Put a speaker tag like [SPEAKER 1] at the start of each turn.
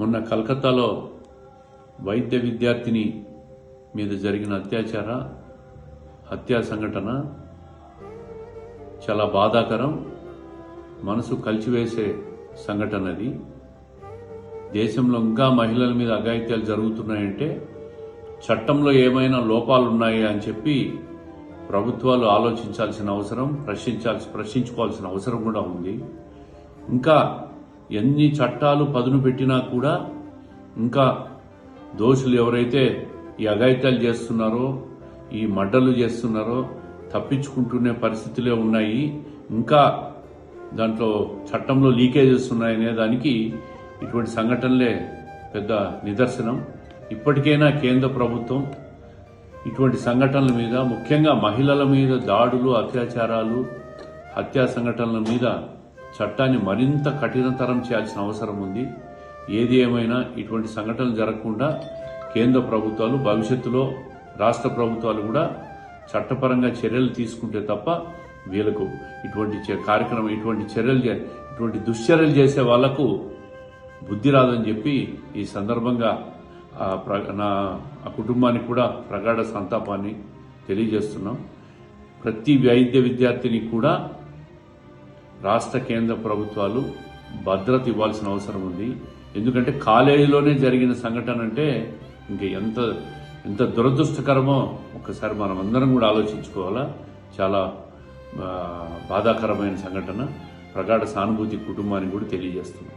[SPEAKER 1] మొన్న కలకత్తాలో వైద్య విద్యార్థిని మీద జరిగిన అత్యాచార హత్యా సంఘటన చాలా బాధాకరం. మనసు కలిచివేసే సంఘటన అది దేశంలో ఇంకా మహిళల మీద అఘాయిత్యాలు జరుగుతున్నాయంటే చట్టంలో ఏమైనా లోపాలు ఉన్నాయా అని చెప్పి ప్రభుత్వాలు ఆలోచించాల్సిన అవసరం ప్రశ్నించాల్సి ప్రశ్నించుకోవాల్సిన అవసరం కూడా ఉంది. ఇంకా ఎన్ని చట్టాలు పదును పెట్టినా కూడా ఇంకా దోషులు ఎవరైతే ఈ అఘాయిత్యాలు చేస్తున్నారో ఈ మడ్డలు చేస్తున్నారో తప్పించుకుంటునే పరిస్థితులే ఉన్నాయి. ఇంకా దాంట్లో చట్టంలో లీకేజెస్ ఉన్నాయనే దానికి ఇటువంటి సంఘటనలే పెద్ద నిదర్శనం. ఇప్పటికైనా కేంద్ర ప్రభుత్వం ఇటువంటి సంఘటనల మీద ముఖ్యంగా మహిళల మీద దాడులు అత్యాచారాలు హత్యా సంఘటనల మీద చట్టాన్ని మరింత కఠినతరం చేయాల్సిన అవసరం ఉంది. ఏది ఏమైనా ఇటువంటి సంఘటనలు జరగకుండా కేంద్ర ప్రభుత్వాలు భవిష్యత్తులో రాష్ట్ర ప్రభుత్వాలు కూడా చట్టపరంగా చర్యలు తీసుకుంటే తప్ప వీళ్ళకు ఇటువంటి కార్యక్రమం ఇటువంటి చర్యలు చే- ఇటువంటి దుశ్చర్యలు చేసే వాళ్ళకు బుద్ధి రాదని చెప్పి ఈ సందర్భంగా నా కుటుంబానికి కూడా ప్రగాఢ సంతాపాన్ని తెలియజేస్తున్నాం. ప్రతి వైద్య విద్యార్థిని కూడా రాష్ట్ర కేంద్ర ప్రభుత్వాలు భద్రత ఇవ్వాల్సిన అవసరం ఉంది. ఎందుకంటే కాలేజీలోనే జరిగిన సంఘటన అంటే ఇంక ఎంత ఎంత దురదృష్టకరమో ఒకసారి మనం అందరం కూడా ఆలోచించుకోవాలా. చాలా బాధాకరమైన సంఘటన. ప్రగాఢ సానుభూతి కుటుంబానికి కూడా తెలియజేస్తుంది